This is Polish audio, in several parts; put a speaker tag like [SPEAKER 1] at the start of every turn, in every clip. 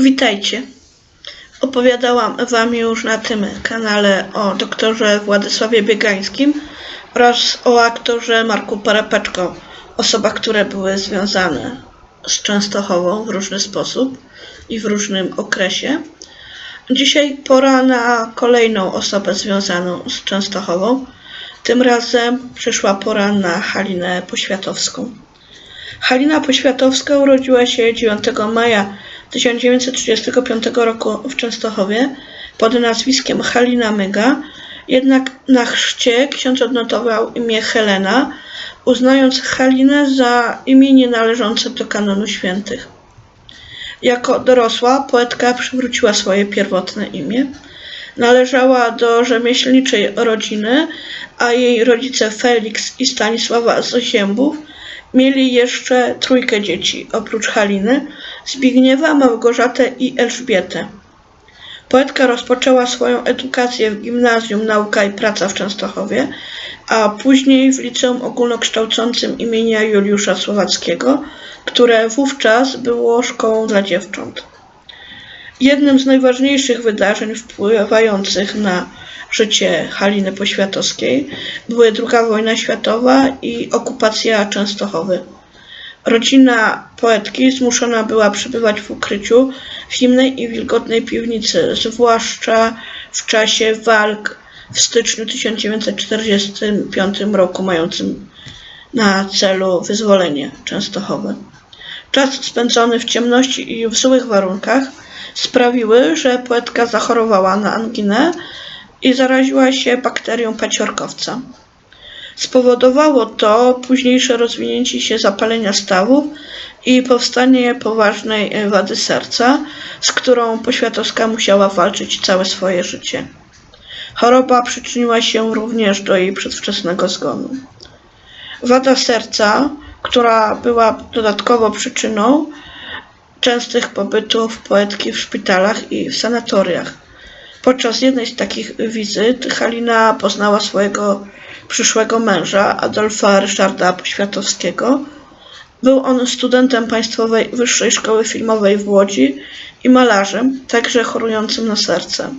[SPEAKER 1] Witajcie. Opowiadałam Wam już na tym kanale o doktorze Władysławie Biegańskim oraz o aktorze Marku Parapeczko, osobach, które były związane z Częstochową w różny sposób i w różnym okresie. Dzisiaj pora na kolejną osobę związaną z Częstochową. Tym razem przyszła pora na Halinę Poświatowską. Halina Poświatowska urodziła się 9 maja 1935 roku w Częstochowie pod nazwiskiem Halina Myga, jednak na chrzcie ksiądz odnotował imię Helena, uznając Halinę za imię nienależące do kanonu świętych. Jako dorosła poetka przywróciła swoje pierwotne imię. Należała do rzemieślniczej rodziny, a jej rodzice Felix i Stanisława z Ziębów mieli jeszcze trójkę dzieci, oprócz Haliny, Zbigniewa, Małgorzatę i Elżbietę. Poetka rozpoczęła swoją edukację w gimnazjum Nauka i Praca w Częstochowie, a później w liceum ogólnokształcącym imienia Juliusza Słowackiego, które wówczas było szkołą dla dziewcząt. Jednym z najważniejszych wydarzeń wpływających na życie Haliny Poświatowskiej były II wojna światowa i okupacja Częstochowy. Rodzina poetki zmuszona była przebywać w ukryciu w zimnej i wilgotnej piwnicy, zwłaszcza w czasie walk w styczniu 1945 roku, mającym na celu wyzwolenie Częstochowy. Czas spędzony w ciemności i w złych warunkach sprawiły, że poetka zachorowała na anginę i zaraziła się bakterią paciorkowca. Spowodowało to późniejsze rozwinięcie się zapalenia stawów i powstanie poważnej wady serca, z którą Poświatowska musiała walczyć całe swoje życie. Choroba przyczyniła się również do jej przedwczesnego zgonu. Wada serca, która była dodatkowo przyczyną częstych pobytów poetki w szpitalach i w sanatoriach. Podczas jednej z takich wizyt Halina poznała swojego przyszłego męża, Adolfa Ryszarda Poświatowskiego. Był on studentem Państwowej Wyższej Szkoły Filmowej w Łodzi i malarzem, także chorującym na serce.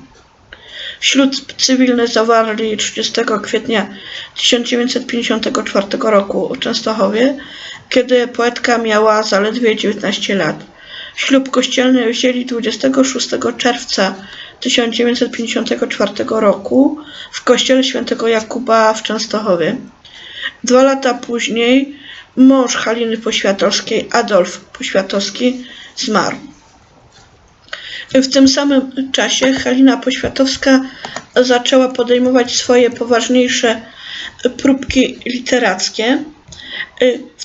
[SPEAKER 1] Ślub cywilny zawarli 30 kwietnia 1954 roku w Częstochowie, kiedy poetka miała zaledwie 19 lat. Ślub kościelny wzięli 26 czerwca 1954 roku w kościele świętego Jakuba w Częstochowie. Dwa lata później mąż Haliny Poświatowskiej, Adolf Poświatowski, zmarł. W tym samym czasie Halina Poświatowska zaczęła podejmować swoje poważniejsze próbki literackie.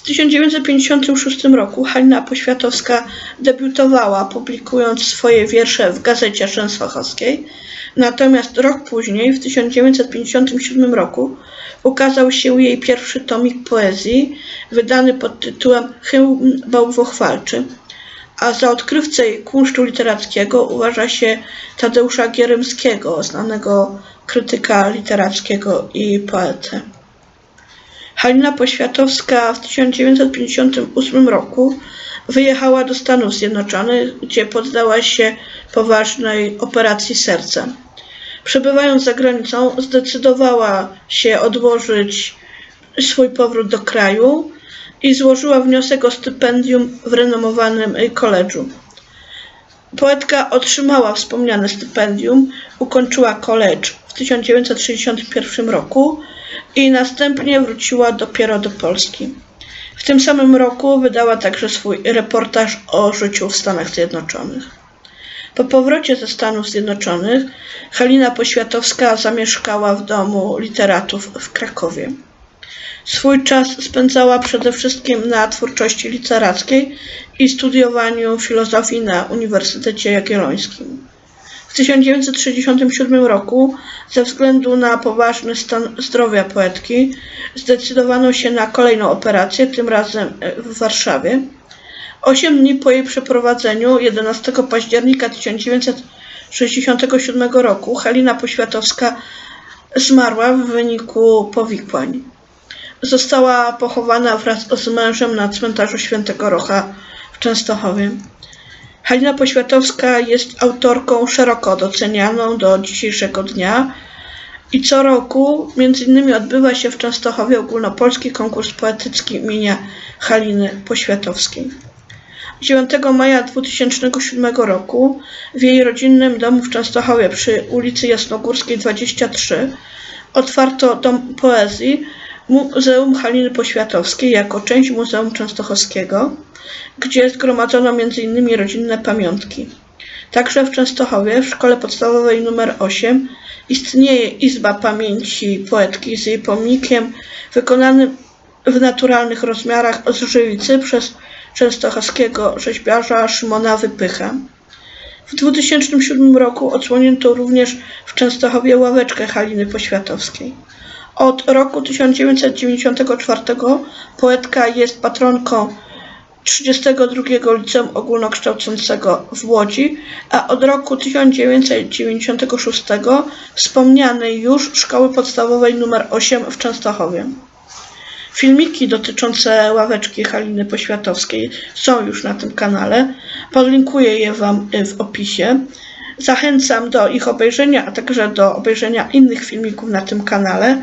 [SPEAKER 1] W 1956 roku Halina Poświatowska debiutowała, publikując swoje wiersze w Gazecie Częstochowskiej. Natomiast rok później, w 1957 roku, ukazał się jej pierwszy tomik poezji, wydany pod tytułem Hymn Bałwochwalczy. A za odkrywcę kunsztu literackiego uważa się Tadeusza Gierymskiego, znanego krytyka literackiego i poetę. Halina Poświatowska w 1958 roku wyjechała do Stanów Zjednoczonych, gdzie poddała się poważnej operacji serca. Przebywając za granicą, zdecydowała się odłożyć swój powrót do kraju i złożyła wniosek o stypendium w renomowanym koledżu. Poetka otrzymała wspomniane stypendium, ukończyła college w 1961 roku i następnie wróciła dopiero do Polski. W tym samym roku wydała także swój reportaż o życiu w Stanach Zjednoczonych. Po powrocie ze Stanów Zjednoczonych Halina Poświatowska zamieszkała w domu literatów w Krakowie. Swój czas spędzała przede wszystkim na twórczości literackiej i studiowaniu filozofii na Uniwersytecie Jagiellońskim. W 1967 roku, ze względu na poważny stan zdrowia poetki, zdecydowano się na kolejną operację, tym razem w Warszawie. Osiem dni po jej przeprowadzeniu, 11 października 1967 roku, Halina Poświatowska zmarła w wyniku powikłań. Została pochowana wraz z mężem na cmentarzu Świętego Rocha w Częstochowie. Halina Poświatowska jest autorką szeroko docenianą do dzisiejszego dnia i co roku między innymi odbywa się w Częstochowie ogólnopolski konkurs poetycki imienia Haliny Poświatowskiej. 9 maja 2007 roku w jej rodzinnym domu w Częstochowie przy ulicy Jasnogórskiej 23 otwarto Dom Poezji Muzeum Haliny Poświatowskiej jako część Muzeum Częstochowskiego, gdzie zgromadzono m.in. rodzinne pamiątki. Także w Częstochowie, w szkole podstawowej nr 8, istnieje Izba Pamięci Poetki z jej pomnikiem wykonanym w naturalnych rozmiarach z żywicy przez częstochowskiego rzeźbiarza Szymona Wypycha. W 2007 roku odsłonięto również w Częstochowie ławeczkę Haliny Poświatowskiej. Od roku 1994 poetka jest patronką 32 Liceum Ogólnokształcącego w Łodzi, a od roku 1996 wspomnianej już Szkoły Podstawowej nr 8 w Częstochowie. Filmiki dotyczące ławeczki Haliny Poświatowskiej są już na tym kanale. Podlinkuję je Wam w opisie. Zachęcam do ich obejrzenia, a także do obejrzenia innych filmików na tym kanale